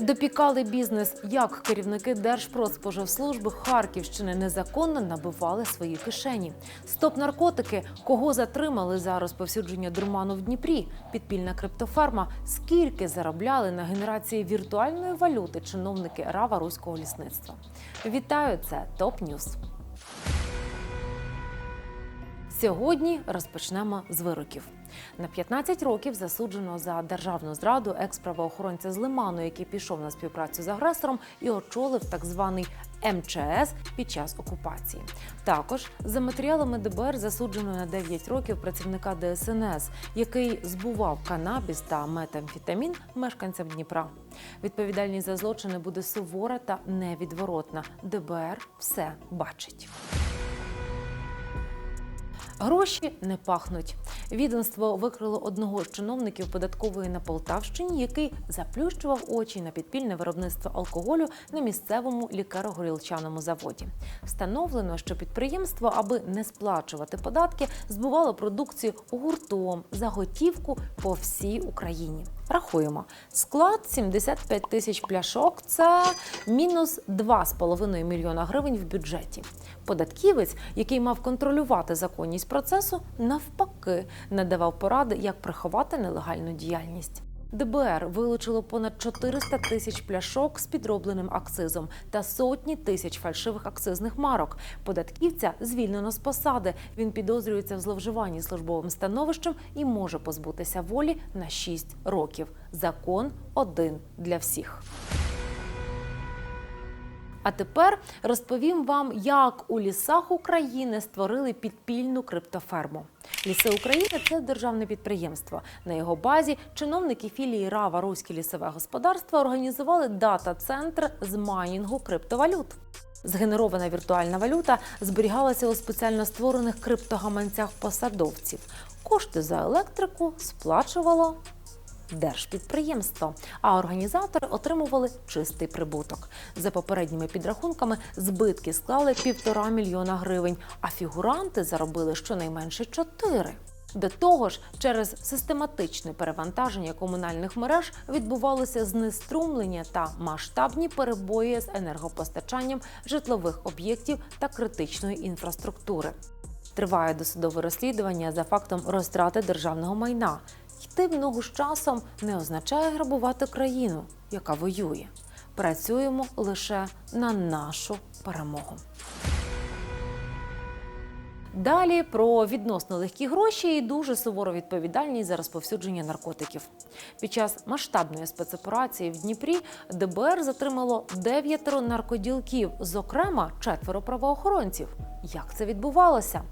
Допікали бізнес, як керівники Держпродспоживслужби Харківщини незаконно набивали свої кишені. Стоп наркотики, кого затримали за розповсюдження дурману в Дніпрі, підпільна криптоферма, скільки заробляли на генерації віртуальної валюти чиновники Рава Руського лісництва. Вітаю, це ТОП Ньюс. Сьогодні розпочнемо з вироків. На 15 років засуджено за державну зраду екс-правоохоронця з Лиману, який пішов на співпрацю з агресором і очолив так званий МЧС під час окупації. Також за матеріалами ДБР засуджено на 9 років працівника ДСНС, який збував канабіс та метамфетамін мешканцям Дніпра. Відповідальність за злочини буде сувора та невідворотна. ДБР все бачить. Гроші не пахнуть. Відомство викрило одного з чиновників податкової на Полтавщині, який заплющував очі на підпільне виробництво алкоголю на місцевому лікаро-горілчаному заводі. Встановлено, що підприємство, аби не сплачувати податки, збувало продукцію гуртом за готівку по всій Україні. Рахуємо, склад 75 тисяч пляшок це мінус 2,5 мільйона гривень в бюджеті. Податківець, який мав контролювати законність процесу, навпаки надавав поради, як приховати нелегальну діяльність. ДБР вилучило понад 400 тисяч пляшок з підробленим акцизом та сотні тисяч фальшивих акцизних марок. Податківця звільнено з посади. Він підозрюється в зловживанні службовим становищем і може позбутися волі на 6 років. Закон один для всіх. А тепер розповім вам, як у лісах України створили підпільну криптоферму. Ліси України це державне підприємство. На його базі чиновники філії Рава Руське лісове господарство організували дата-центр з майнінгу криптовалют. Згенерована віртуальна валюта зберігалася у спеціально створених криптогаманцях посадовців. Кошти за електрику сплачувало держпідприємство, а організатори отримували чистий прибуток. За попередніми підрахунками, збитки склали півтора мільйона гривень, а фігуранти заробили щонайменше чотири. До того ж, через систематичне перевантаження комунальних мереж відбувалося знеструмлення та масштабні перебої з енергопостачанням житлових об'єктів та критичної інфраструктури. Триває досудове розслідування за фактом розтрати державного майна. Йти в ногу з часом не означає грабувати країну, яка воює. Працюємо лише на нашу перемогу. Далі про відносно легкі гроші і дуже сувору відповідальність за розповсюдження наркотиків. Під час масштабної спецоперації в Дніпрі ДБР затримало дев'ятеро наркоділків, зокрема четверо правоохоронців. Як це відбувалося?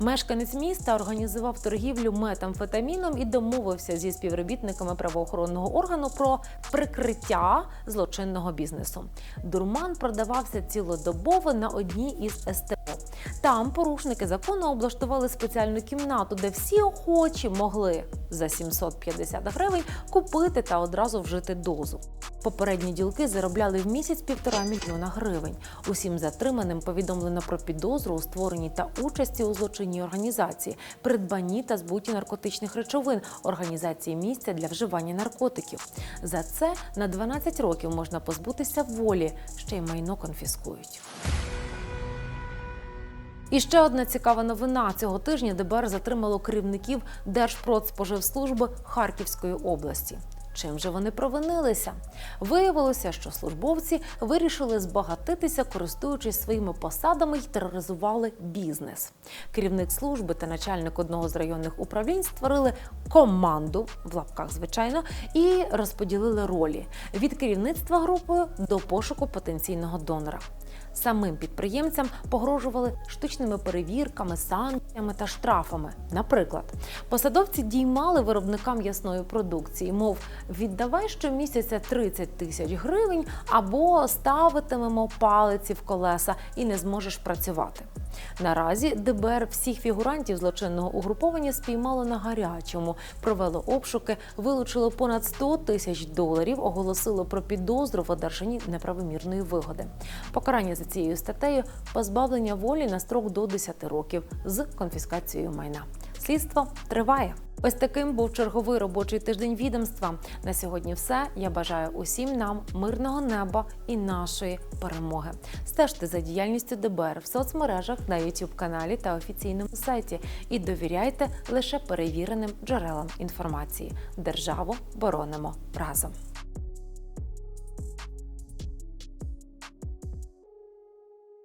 Мешканець міста організував торгівлю метамфетаміном і домовився зі співробітниками правоохоронного органу про прикриття злочинного бізнесу. Дурман продавався цілодобово на одній із СТО. Там порушники закону облаштували спеціальну кімнату, де всі охочі могли за 750 гривень купити та одразу вжити дозу. Попередні ділки заробляли в місяць півтора мільйона гривень. Усім затриманим повідомлено про підозру у створенні та участі у злочинній організації, придбанні та збуті наркотичних речовин, організації місця для вживання наркотиків. За це на 12 років можна позбутися волі, ще й майно конфіскують. І ще одна цікава новина цього тижня ДБР затримало керівників Держпродспоживслужби Харківської області. Чим же вони провинилися? Виявилося, що службовці вирішили збагатитися, користуючись своїми посадами й тероризували бізнес. Керівник служби та начальник одного з районних управлінь створили команду в лапках, звичайно, і розподілили ролі від керівництва групою до пошуку потенційного донора. Самим підприємцям погрожували штучними перевірками, санкціями та штрафами. Наприклад, посадовці діймали виробникам ясної продукції, мов віддавай щомісяця 30 тисяч гривень або ставитимемо палиці в колеса і не зможеш працювати. Наразі ДБР всіх фігурантів злочинного угруповання спіймало на гарячому, провело обшуки, вилучило понад 100 тисяч доларів, оголосило про підозру в одержанні неправомірної вигоди. Покарання за цією статтею позбавлення волі на строк до 10 років з конфіскацією майна. Слідство триває. Ось таким був черговий робочий тиждень відомства. На сьогодні все. Я бажаю усім нам мирного неба і нашої перемоги. Стежте за діяльністю ДБР в соцмережах на youtube каналі та офіційному сайті і довіряйте лише перевіреним джерелам інформації. Державу боронимо разом.